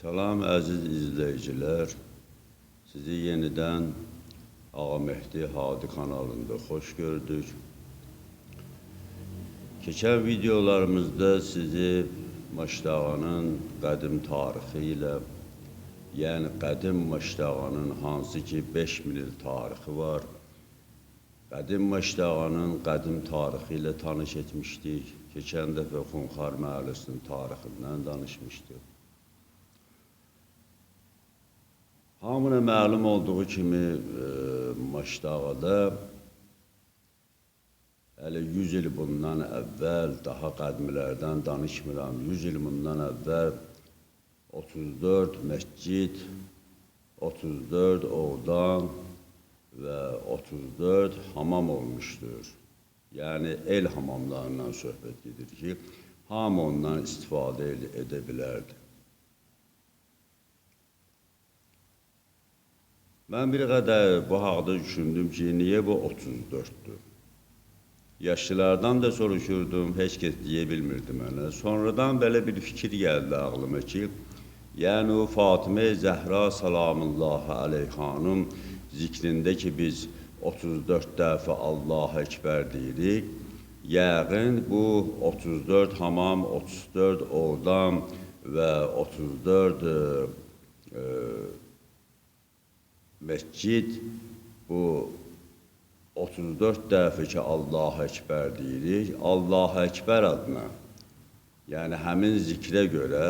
Salam əziz izləyicilər. Sizi yenidən Ağa Mehdi Hadi kanalında xoş gördük. Keçən videolarımızda sizi Maşdağanın qədim tarixi ilə, yəni qədim Maşdağanın hansı ki 5000 il tarixi var, qədim Maşdağanın qədim tarixi ilə tanış etmişdik. Keçən dəfə Xunxar məhəlləsinin tarixindən danışmışdıq. Hamına məlum olduğu kimi e, Maşdağada hələ 100 il bundan əvvəl, daha qədimlərdən danışmıram, 100 il bundan əvvəl 34 məscid, 34 ovdan və 34 hamam olmuşdur. Yəni el hamamlarından söhbət gedir ki, hamı ondan istifadə ed- edə bilərdi. Mən bir qədər bu haqda düşündüm ki, niyə bu 34-dür? Yaşlılardan da soruşurdum, heç kəs deyə bilmirdi. Sonradan belə bir fikir gəldi ağlıma ki, yəni o Fatimə Zəhra salamullahi aleyhanın zikrində ki biz 34 dəfə Allahu Ekber deyirik. Yəqin bu 34 hamam, 34 odam və 34 e, e, məscid bu 34 dəfə ki Allahu Ekber deyirik, Allahu Ekber adına. Yəni həmin zikrə görə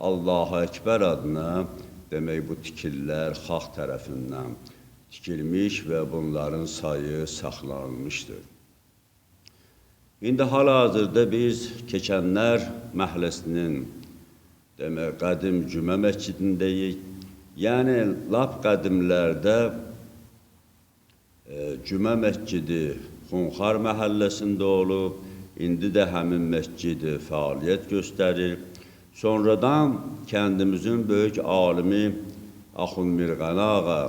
Allahu Ekber adına demək bu tikillər xalq tərəfindən tikilmiş və bunların sayı saxlanılmışdır. İndi hal-hazırda biz keçənlər məhəlləsinin demək qədim cümə məscidindəyik. Yəni lap qədimlərdə e, cümə məscidi Xunxar məhəlləsində olub, indi də həmin məscid fəaliyyət göstərir. Sonradan kəndimizin böyük alimi Axund Mirğani ağa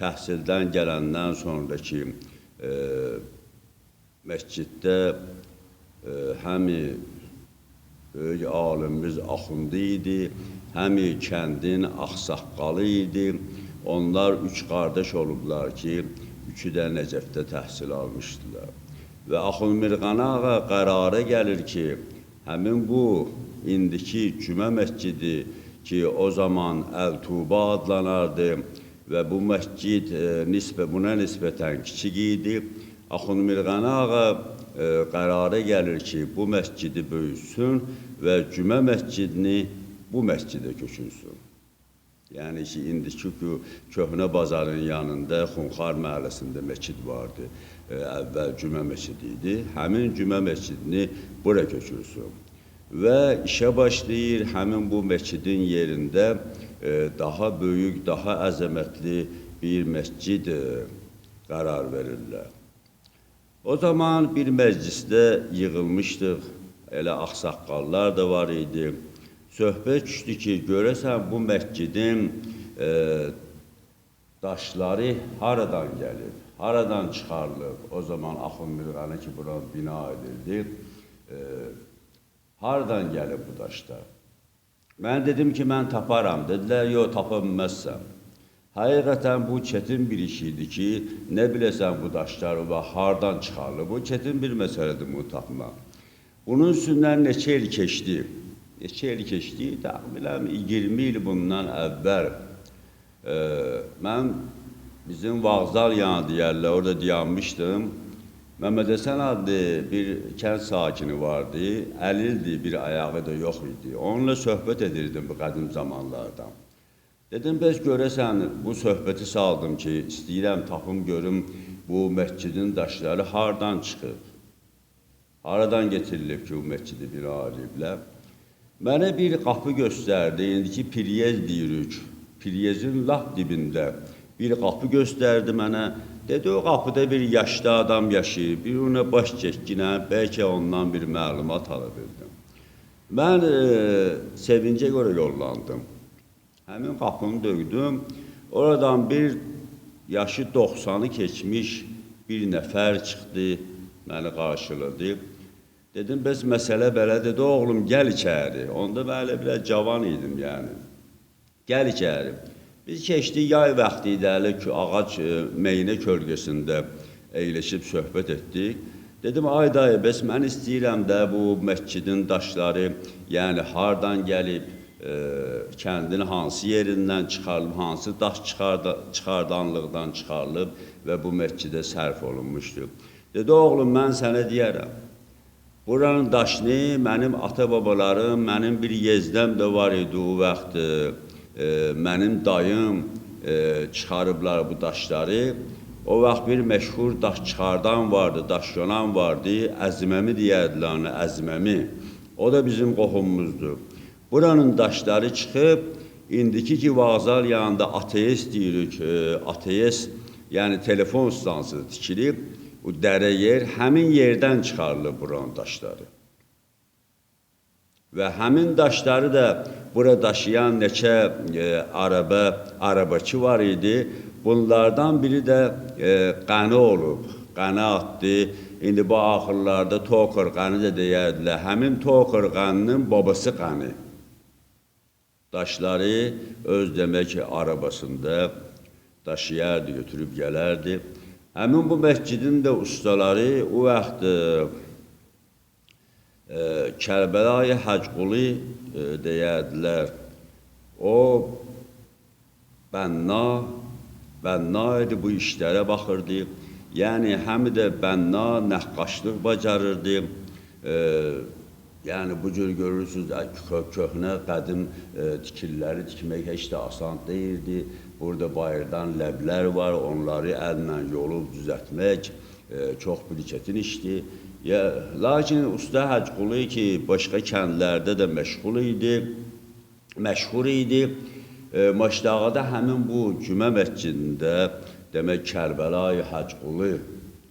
təhsildən gələndən sonraki e, məsciddə e, həmi böyük alimimiz Axundi idi, həmi kəndin ağsaqqalı idi. Onlar üç qardaş olublar ki, üçü də Nəcəfdə təhsil almışdılar. Və Axund Mirğani ağa qərara gəlir ki, həmin bu indiki cümə məscidi ki, o zaman Əl-Tuba adlanardı və bu məscid e, nisbə buna nisbətən kiçik idi. Axund Mirğani ağa e, qərara gəlir ki, bu məscidi böyütsün və cümə məscidini bu məscidə köçünsün. Yəni ki, indiki kö- köhnə bazarın yanında Xunxar məhəlləsində məscid vardı. E, əvvəl cümə məscidi idi. Həmin cümə məscidini bura köçürsün. Və işə başlayır həmin bu məscidin yerində e, daha böyük, daha əzəmətli bir məscid e, qərar verirlər. O zaman bir məclisdə yığılmışdıq. Elə ağsaqqallar da var idi. Söhbət düşdü ki, görəsən bu məscidin e, daşları haradan gəlib, haradan çıxarılıb. O zaman Axund Mirğani ki, bura bina edildi. E, haradan gəlib bu daşlar? Mən dedim ki, mən taparam. Dedilər, yox, tapa bilməzsən. Həqiqətən bu çətin bir iş idi ki, nə biləsən bu daşları və hardan çıxarılıb. Bu çətin bir məsələdir bunu tapmaq. Bunun üstündən neçə il keçdi? Neçə il keçdi? Təxminən 20 il bundan əvvəl e, mən bizim Vağzal yanı deyərlər, orada dayanmışdım. Məhəmməd Həsən adlı bir kənd sakini vardı. Əlildi, bir ayağı da yox idi. Onunla söhbət edirdim bu qədim zamanlardan. Dedim, bəs görəsən, bu söhbəti saldım ki, istəyirəm tapım görüm bu məscidin daşları hardan çıxıb? Haradan getirilib ki, bu məscidi bina ediblər? Mənə bir qapı göstərdi, indiki Piryez deyirik. Piryezin lap dibində bir qapı göstərdi mənə. Dedi, o qapıda bir yaşlı adam yaşayır, bir ona baş çəkkinə, bəlkə ondan bir məlumat ala bildim. Mən e, sevincə görə yollandım. Həmin qapını döydüm. Oradan bir yaşı 90-ı keçmiş bir nəfər çıxdı, məni qarşıladı. Dedim, bəs məsələ belə dedi, oğlum gəl içəri. Onda mən elə biraz cavan idim yəni. Gəl içəri. Biz keçdik yay vaxtı idi ki, ağac e, meynə kölgəsində əyləşib söhbət etdik. Dedim, ay dayı, bəs mən istəyirəm də bu məscidin daşları, yəni hardan gəlib, kəndin hansı yerindən çıxarılıb, hansı daş çıxarda, çıxardanlıqdan çıxarılıb və bu məscidə sərf olunmuşdur. Dedi, oğlum, mən sənə deyərəm. Buranın daşını mənim ata-babalarım, mənim bir yezdəm də var idi o vaxt. E, e, mənim dayım e, çıxarıblar bu daşları. O vaxt bir məşhur daş çıxardan vardı, daş yonan vardı. Əzməmi deyərdilər ona, Əzməmi. O da bizim qohumumuzdur. Buranın daşları çıxıb, indiki ki vağzal yanında ateist deyirik, e, ateist, yəni telefon stansiyası tikilib, bu dərə yer, həmin yerdən çıxarılıb buranın daşları. Və həmin daşları da bura daşıyan neçə e, araba, arabaçı var idi. Bunlardan biri də e, Qəni olub. Qəni atdı. İndi bu axırlarda Toker Qəni də deyərdilər. Həmin Toker Qəninin babası Qəni. Daşları öz demək ki, arabasında daşıyardı, götürüb gələrdi. Həmin bu məscidin də ustaları o vaxt e, e, Kərbəlayı Hacquli e, deyərdilər. O bənna, bənna idi bu işlərə baxırdı. Yəni həm də bənna nəqqaşlıq bacarırdı. E, yəni bu cür görürsüz kö köhnə qədim e, tikilləri tikmək heç də asan deyildi. Burada bayırdan ləblər var, onları əllə yolub düzəltmək e, çox bir çətin işdir. Ya, lakin usta Hacqulu ki, başqa kəndlərdə də məşğul idi, məşhur idi. E, Maşdağada həmin bu cümə məscidində demək Kərbəlayı Hacqulu,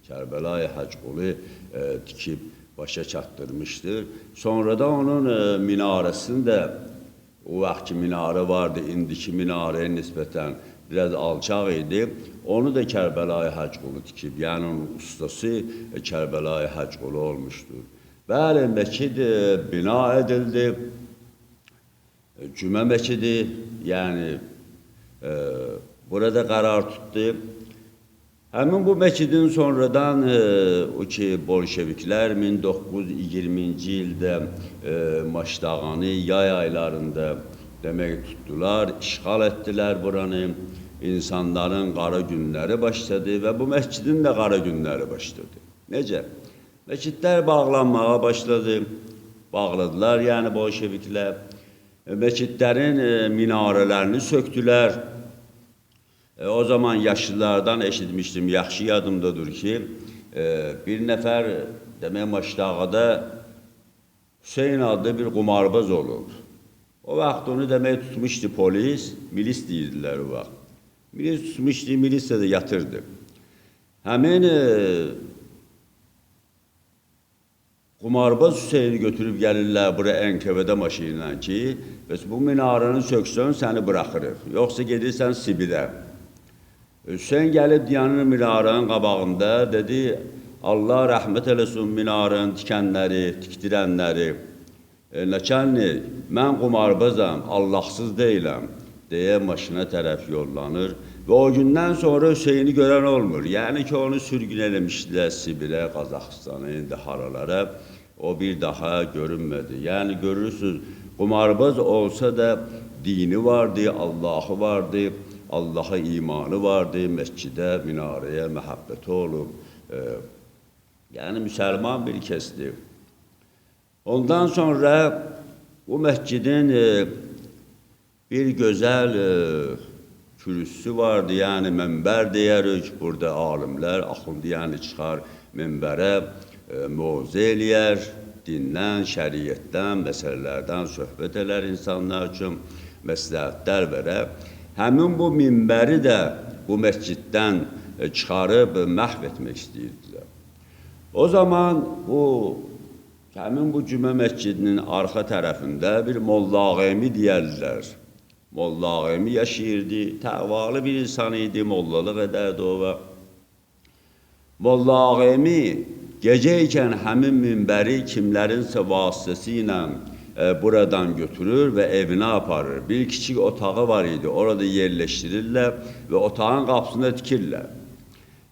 Kərbəlayı Hacqulu e, tikib başa çatdırmışdır. Sonra da onun e, minarəsini də o vaxtki minarə vardı, indiki minarəyə nisbətən biraz alçaq idi. Onu da Kərbəlayı Hacqulu tikib, yəni onun ustası e, Kərbəlayı Hacqulu olmuşdur. Bəli, məscid e, bina edildi. Cümə məscidi, yəni e, burada qərar tutdu. Həmin bu məscidin sonradan e, o ki bolşeviklər 1920-ci ildə e, yay aylarında demək tutdular, işğal etdilər buranı. İnsanların qara günləri başladı və bu məscidin də qara günləri başladı. Necə? Məscidlər bağlanmağa başladı. Bağladılar, yəni bolşeviklər. E, Məscidlərin minarələrini söktülər. E, o zaman yaşlılardan eşitmiştim, yaxşı yadımdadır ki, e, bir nəfər demək Maşdağada Hüseyn adlı bir qumarbaz olub. O vaxt onu demək tutmuşdu polis, milis deyirdilər o vaxt. Milis tutmuşdu, milis də yatırdı. Həmin e, Qumarbaz Hüseyni götürüb gəlirlər bura NKVD maşınla ki, bəs bu minarəni söksən səni buraxırıq. Yoxsa gedirsən Sibirə. Hüseyin gəlib Diyanın minarənin qabağında dedi, Allah rəhmət eləsin minarənin tikənləri, tikdirənləri. E, Nəçənli, mən qumarbazam, Allahsız deyiləm, deyə maşına tərəf yollanır. Və o gündən sonra Hüseyni görən olmur. Yəni ki, onu sürgün eləmişdilər Sibirə, Qazaxıstana, indi haralara. O bir daha görünmədi. Yəni görürsüz, qumarbaz olsa da dini vardı, Allahı vardı. Allaha imanı vardı, məscidə, minarəyə məhəbbəti olub. E, yəni müsəlman bir kəsdir. Ondan sonra bu məscidin e, bir gözəl e, kürsüsü vardı, yəni mənbər deyərik. Burada alimlər, axundi yəni çıxar mənbərə e, mövzə eləyər, dindən, şəriətdən, məsələlərdən söhbət elər insanlar üçün, məsləhətlər verər. Həmin bu minbəri də bu məsciddən e, çıxarıb məhv etmək istəyirdilər. O zaman bu həmin bu cümə məscidinin arxa tərəfində bir Molla Ağemi deyərlər. Molla Ağemi yaşayırdı, təqvalı bir insan idi, mollalıq edərdi o və Molla Ağemi gecə ikən həmin minbəri kimlərinsə vasitəsilə e, buradan götürür ve evine aparır. Bir küçük otağı var idi. Orada yerleştirirler ve otağın kapısında dikirlər.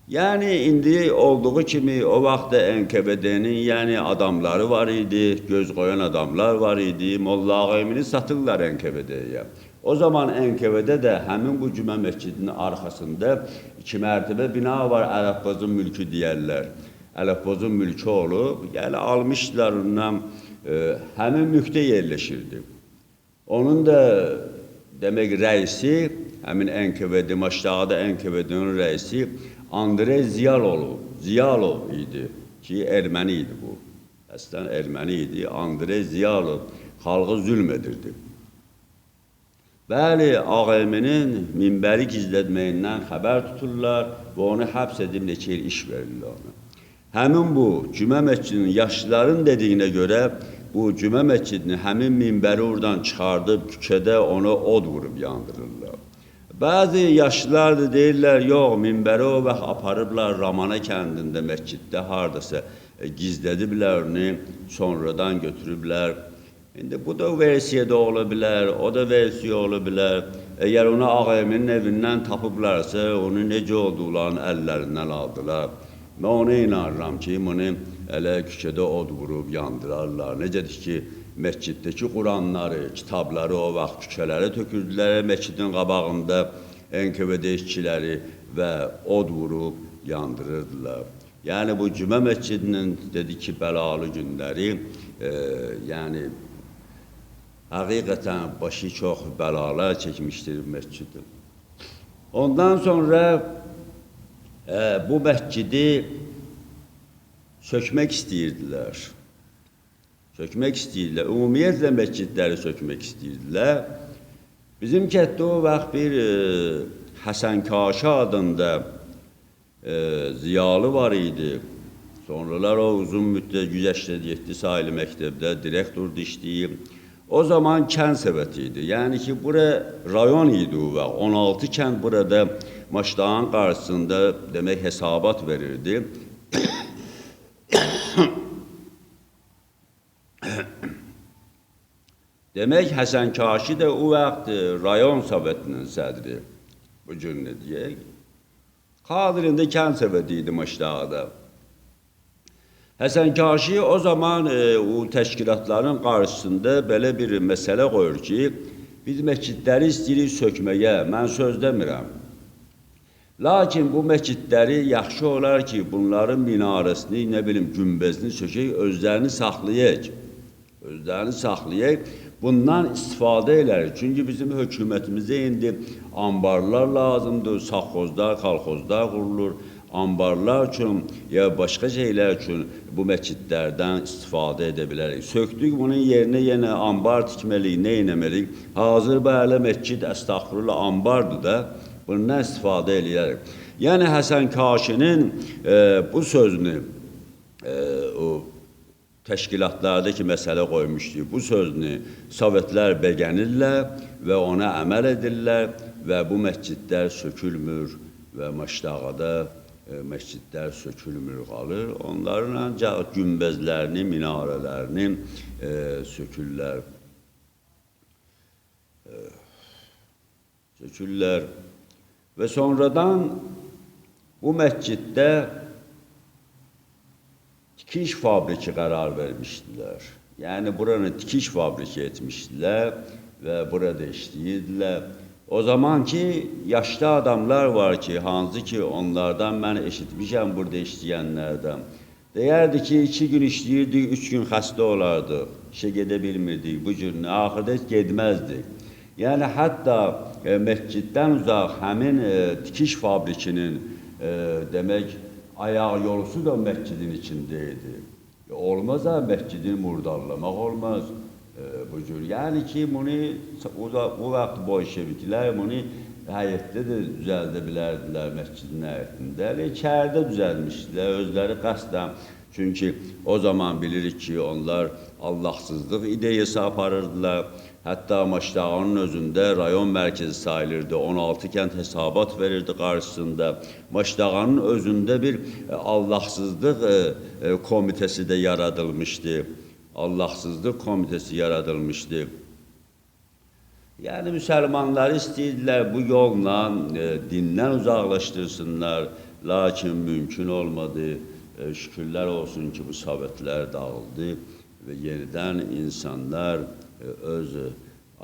Yani indi olduğu kimi o vaxtda NKVD-nin yani adamları var idi, göz koyan adamlar var idi. Molla Ağaymini satırlar NKVD-yə. O zaman NKVD de həmin bu cümə məscidinin arxasında iki mərtəbə bina var, Ələbbazın mülkü deyərlər. Ələbbazın mülkü olub, yəni almışdılar ondan, həmin mülkdə yerləşirdi. Onun da demek reisi, həmin NKVD, Maşdağda NKVD-nin reisi Andre Ziyalov, Ziyalov idi ki, erməni idi bu. Əslən erməni idi. Andre Ziyalov xalqı zülm edirdi. Bəli, AQM-nin minbəri gizlətməyindən xəbər tuturlar və onu həbs edib neçə il iş verirlər ona. Həmin bu cümə məscidinin yaşlıların dediyinə görə bu cümə məscidini həmin minbəri oradan çıxardıb küçədə onu od vurub yandırırlar. Bəzi yaşlılar da deyirlər, yox, minbəri o vaxt aparıblar Ramana kəndində, məsciddə hardasa e, gizlədiblər onu, sonradan götürüblər. İndi bu da versiya da ola bilər, o da versiya ola bilər. Əgər onu ağayımın evindən tapıblarsa, onu necə olduqlarını əllərindən aldılar. Mən ona inanıram ki, bunu elə küçədə od vurub yandırarlar. Necədir ki, məsciddəki Quranları, kitabları o vaxt küçələrə tökürdülər, məscidin qabağında NKVD işçiləri və od vurub yandırırdılar. Yəni bu cümə məscidinin dedi ki, bəlalı günləri, e, yəni Həqiqətən başı çox bəlalar çəkmişdir məscidi. Ondan sonra e, bu məscidi sökmək istəyirdilər. Sökmək istəyirdilər. Ümumiyyətlə məscidləri sökmək istəyirdilər. Bizim kənddə o vaxt bir e, Həsən Kaşa adında e, ziyalı var idi. Sonralar o uzun müddət 187 sayılı məktəbdə direktordu işləyib. O zaman kənd səbəti idi. Yəni ki, bura rayon idi o vaxt. 16 kənd burada Maşdağın qarşısında demək hesabat verirdi. demək Həsən Kaşi də o vaxt rayon sovetinin sədri. Bu gün nə deyək? Qadirində kənd səbəti idi Maşdağda. Həsən Kaşi o zaman e, o təşkilatların qarşısında belə bir məsələ qoyur ki, biz məscidləri istəyirik sökməyə, mən söz demirəm. Lakin bu məscidləri yaxşı olar ki, bunların minarəsini, nə bilim, günbəzini sökək, özlərini saxlayaq. Özlərini saxlayaq, bundan istifadə edərik. Çünki bizim hökumətimizə indi ambarlar lazımdır, sağxozlar, kolxozlar qurulur ambarlar üçün ya başqa şeylər üçün bu məscidlərdən istifadə edə bilərik. Söktük bunun yerinə yenə ambar tikməliyik, nə etməliyik? Hazır belə məscid əstəğfurullah ambardır da, bundan istifadə eləyərik. Yəni Həsən Kaşinin e, bu sözünü e, o təşkilatlardakı məsələ qoymuşdu. Bu sözünü Sovetlər bəgənirlər və ona əməl edirlər və bu məscidlər sökülmür və Maşdağada e, məscidlər sökülmür qalır. Onların ancaq günbəzlərini, minarələrini e, sökürlər. E, sökürlər və sonradan bu məsciddə tikiş fabriki qərar vermişdilər. Yəni buranı tikiş fabriki etmişdilər və burada işləyirdilər. O zaman ki yaşlı adamlar var ki, hansı ki onlardan mən eşitmişəm burada işləyənlərdən. Deyərdi ki, iki gün işləyirdik, üç gün xəstə olardıq, işə gedə bilmirdik, bu cür axırda heç Yəni hətta e, məsciddən uzaq həmin e, tikiş fabrikinin e, demək ayaq yolusu da məscidin içində idi. E, olmaz ha məscidi murdarlamaq olmaz. E, bu cür. Yəni ki, bunu o, da, o vaxt bolşeviklər bunu həyətdə də düzəldə bilərdilər məscidin həyətində. Elə içəridə düzəlmişdilər özləri qəsdən. Çünki o zaman bilirik ki, onlar Allahsızlıq ideyası aparırdılar. Hətta Maşdağanın özündə rayon mərkəzi sayılırdı. 16 kənd hesabat verirdi qarşısında. Maşdağanın özündə bir e, Allahsızlıq e, e, komitəsi də yaradılmışdı. Allahsızlıq komitesi yaradılmışdı. Yani Müslümanlar istəyirlər bu yolla e, dindən uzaqlaşdırsınlar, lakin mümkün olmadı. E, şükürlər olsun ki bu sovetlər dağıldı və yenidən insanlar e, öz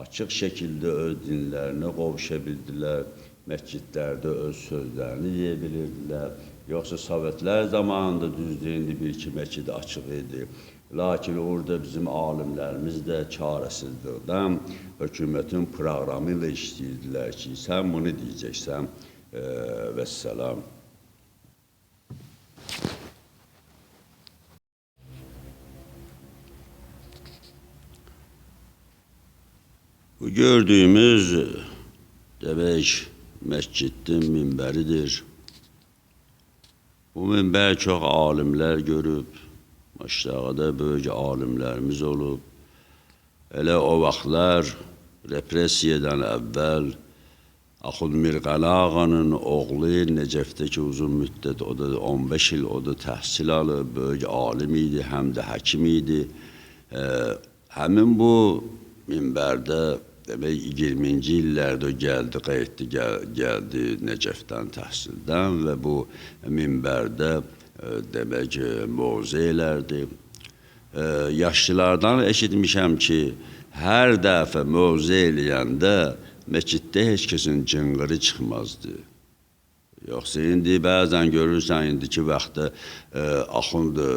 açıq şəkildə öz dinlərinə qovuşa bildilər. Məscidlərdə öz sözlərini deyə bilirdilər. Yoxsa sovetlər zamanında düzdür bir iki məscid açıq idi. Lakin orada bizim alimlərimiz də çarəsizlikdən hökumətin proqramı ilə işləyirdilər ki, sən bunu deyəcəksən e, və səlam. Bu gördüğümüz demek mescidin minberidir. Bu minber çok alimler görüp, aşağıda böyük alimlerimiz olup, elə o vaxtlar repressiyadan əvvəl Axund Mirqəli ağanın oğlu Necəfdə ki uzun müddət o da 15 il o da təhsil alıb, böyük alim idi, həm də həkim idi. E, həmin bu minbərdə demək 20-ci illərdə gəldi, qayıtdı, gəl, gəldi Necəfdən təhsildən və bu minbərdə e, demək e, mövzə elərdi. E, yaşlılardan eşitmişəm ki, hər dəfə mövzə eləyəndə məsciddə heç kəsin cınqırı çıxmazdı. Yoxsa indi bəzən görürsən indiki vaxtda e, axund e,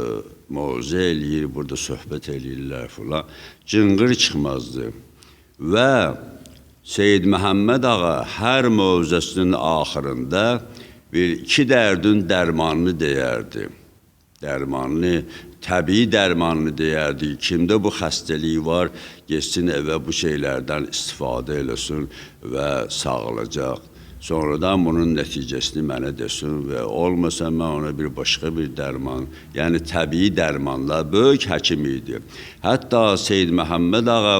eləyir, burada söhbət eləyirlər filan. Cınqır çıxmazdı. Və Seyyid Məhəmməd ağa hər mövzəsinin axırında bir iki dərdin dərmanını deyərdi. Dərmanını, təbii dərmanını deyərdi. Kimdə bu xəstəliyi var, getsin evə bu şeylərdən istifadə eləsin və sağalacaq. Sonradan bunun nəticəsini mənə desin və olmasa mən ona bir başqa bir dərman, yəni təbii dərmanlar böyük həkim idi. Hətta Seyyid Məhəmməd ağa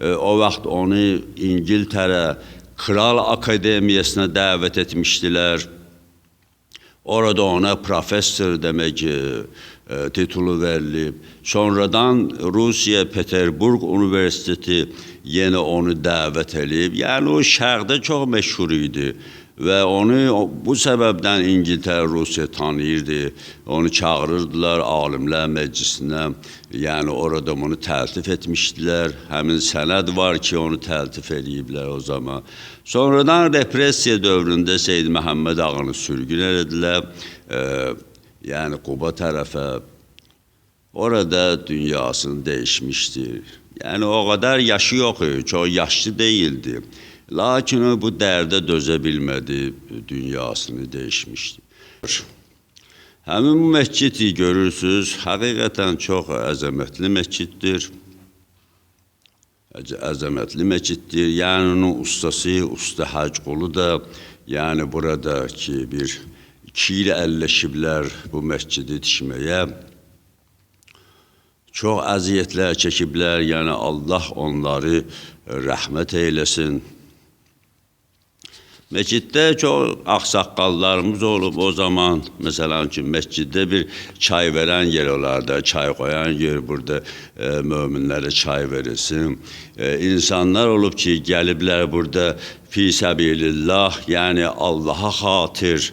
o vaxt onu İngiltərə Kral Akademiyasına dəvət etmişdilər. Orada ona professor demek e, titulu verilib. Sonradan Rusiya Peterburg Universiteti yenə onu dəvət edib. Yəni o şərqdə çox məşhur idi və onu bu səbəbdən İngiltərə, Rusiya tanıyırdı. Onu çağırırdılar alimlər məclisinə. Yəni orada onu təltif etmişdilər. Həmin sənəd var ki, onu təltif ediblər o zaman. Sonradan repressiya dövründə Seyyid Məhəmməd ağanı sürgün etdilər. E, yəni Quba tərəfə orada dünyasını değişmiştir. Yani o kadar yaşı yok, çok yaşlı değildi. Lakin o bu dərdə dözə bilmədi, dünyasını değişmişdi. Həmin bu məscidi görürsüz, həqiqətən çox əzəmətli məsciddir. Əz- Əzəmətli məsciddir. Yəni onun ustası, usta Hacqulu da yəni buradakı bir iki il əlləşiblər bu məscidi tikməyə. Çox əziyyətlər çəkiblər, yəni Allah onları rəhmət eyləsin. Məsciddə çox ağsaqqallarımız olub o zaman. Məsələn ki, məsciddə bir çay verən yer olardı, çay qoyan yer burada e, möminlərə çay verilsin. E, insanlar olub ki, gəliblər burada fi səbilillah, yəni Allaha xatir,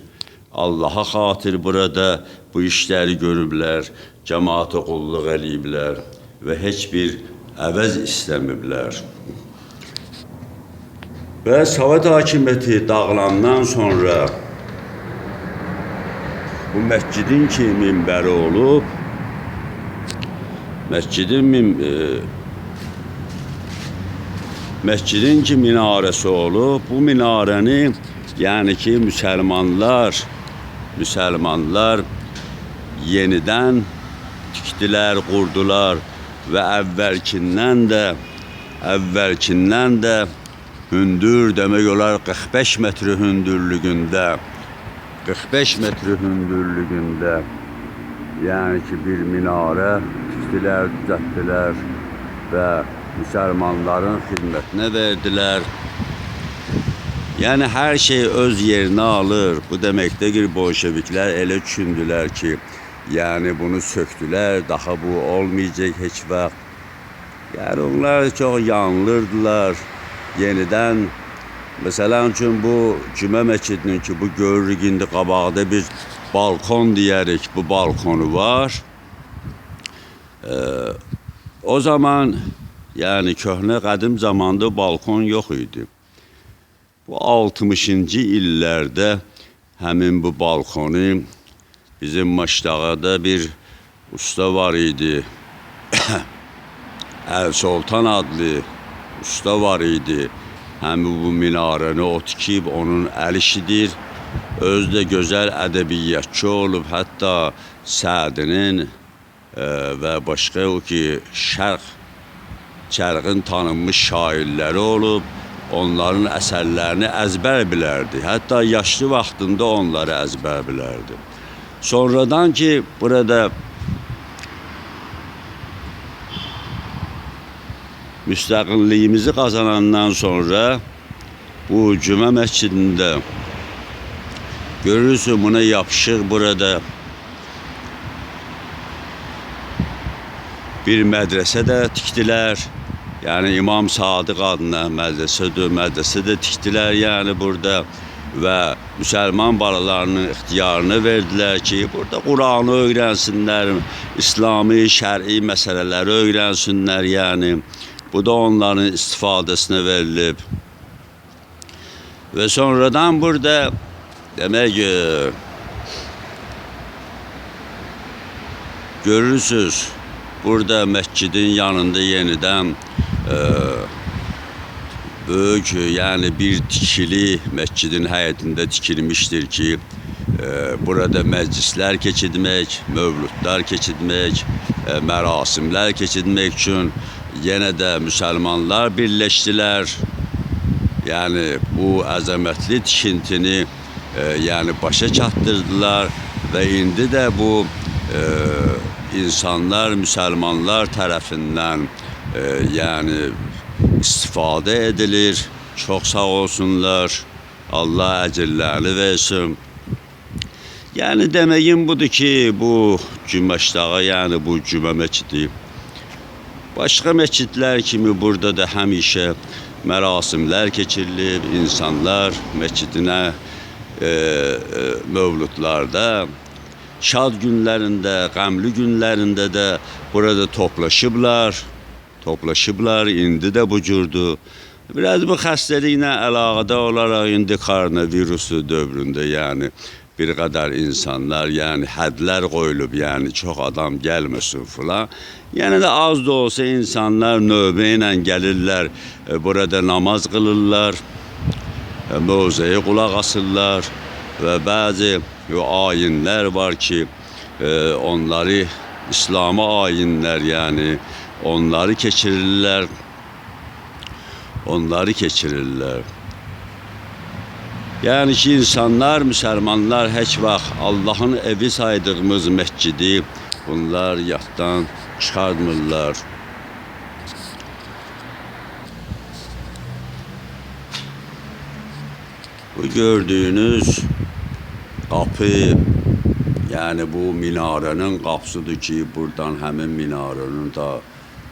Allaha xatir burada bu işləri görüblər, cəmaata qulluq eləyiblər və heç bir əvəz istəmiblər. Və Sovet hakimiyyəti dağılandan sonra bu məscidin ki minbəri olub, məscidin min, e, məscidin ki minarəsi olub, bu minarəni yəni ki müsəlmanlar müsəlmanlar yenidən tikdilər, qurdular və əvvəlkindən də əvvəlkindən də hündür demək olar 45 metr hündürlüyündə 45 metr hündürlüyündə yəni ki bir minarə tikdilər, düzəltdilər və müsəlmanların xidmətinə verdilər. Yəni hər şey öz yerinə alır. Bu deməkdir ki, bolşeviklər elə düşündülər ki, yani bunu söktüler. Daha bu olmayacak hiç vaxt. Yani onlar çok yanılırdılar. Yeniden Mesela üçün bu cümə məscidinin ki, bu görürük indi qabaqda bir balkon deyərik, bu balkonu var. Ee, o zaman yani köhnə qədim zamanda balkon yox idi. Bu 60-cı illərdə həmin bu balkonu bizim Maşdağada bir usta var idi. Əl Sultan adlı usta var idi. Həmin bu minarəni o tikib, onun əl işidir. Özü də gözəl ədəbiyyatçı olub, hətta Sədinin e, və başqa o ki, şərq Şərqin tanınmış şairləri olub, onların əsərlərini əzbər bilərdi. Hətta yaşlı vaxtında onları əzbər bilərdi. Sonradan ki, burada müstəqilliyimizi qazanandan sonra bu cümə məscidində görürsün buna yapışıq burada bir mədrəsə də tikdilər. Yəni İmam Sadiq adına mədrəsədir, mədrəsə də tikdilər yəni burada və müsəlman balalarının ixtiyarını verdilər ki, burada Quranı öyrənsinlər, İslami, şər'i məsələləri öyrənsinlər yəni. Bu da onların istifadəsinə verilib. Və sonradan burada demək e, görürsüz burada məscidin yanında yenidən e, böyük yəni bir tikili məscidin həyətində tikilmişdir ki, e, burada məclislər keçirmək, mövludlar keçirmək, e, mərasimlər keçirmək üçün yenə də müsəlmanlar birləşdilər. Yəni bu əzəmətli tikintini e, yəni başa çatdırdılar və indi də bu e, insanlar, müsəlmanlar tərəfindən e, yəni istifadə edilir. Çox sağ olsunlar. Allah əcirlərini versin. Yəni deməyim budur ki, bu Cümbəşdağa, yəni bu Cümə məscidi Başqa məscidlər kimi burada da həmişə mərasimlər keçirilib, insanlar məscidinə e, e, mövludlarda, şad günlərində, qəmli günlərində də burada toplaşıblar. Toplaşıblar, indi də bu cürdür. Biraz bu xəstəliklə əlaqədar olaraq indi koronavirusu dövründə yəni bir qədər insanlar, yəni hədlər qoyulub, yəni çox adam gəlməsin filan. Yəni də az da olsa insanlar növbə ilə gəlirlər, e, burada namaz qılırlar, e, mövzəyə qulaq asırlar və bəzi ayinlər var ki, e, onları İslami ayinlər, yəni onları keçirirlər. Onları keçirirlər. Yəni ki, insanlar, müsəlmanlar heç vaxt Allahın evi saydığımız məscidi bunlar yaddan çıxartmırlar. Bu gördüğünüz kapı yani bu minarenin kapısıdır ki buradan hemen minarenin da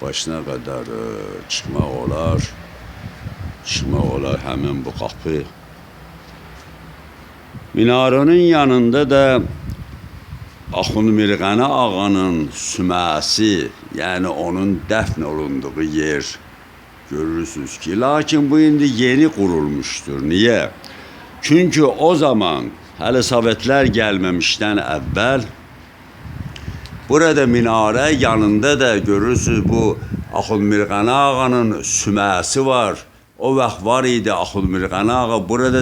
başına kadar e, çıkma olar. Çıkma olar hemen bu kapı. Minarenin yanında da Axund Mirğəni ağanın süməsi, yəni onun dəfn olunduğu yer görürsünüz ki, lakin bu indi yeni qurulmuşdur. Niyə? Çünki o zaman hələ Sovetlər gəlməmişdən əvvəl burada minarə yanında da görürsünüz bu Axund Mirğəni ağanın süməsi var. O vaxt var idi Axund Mirğəni ağa burada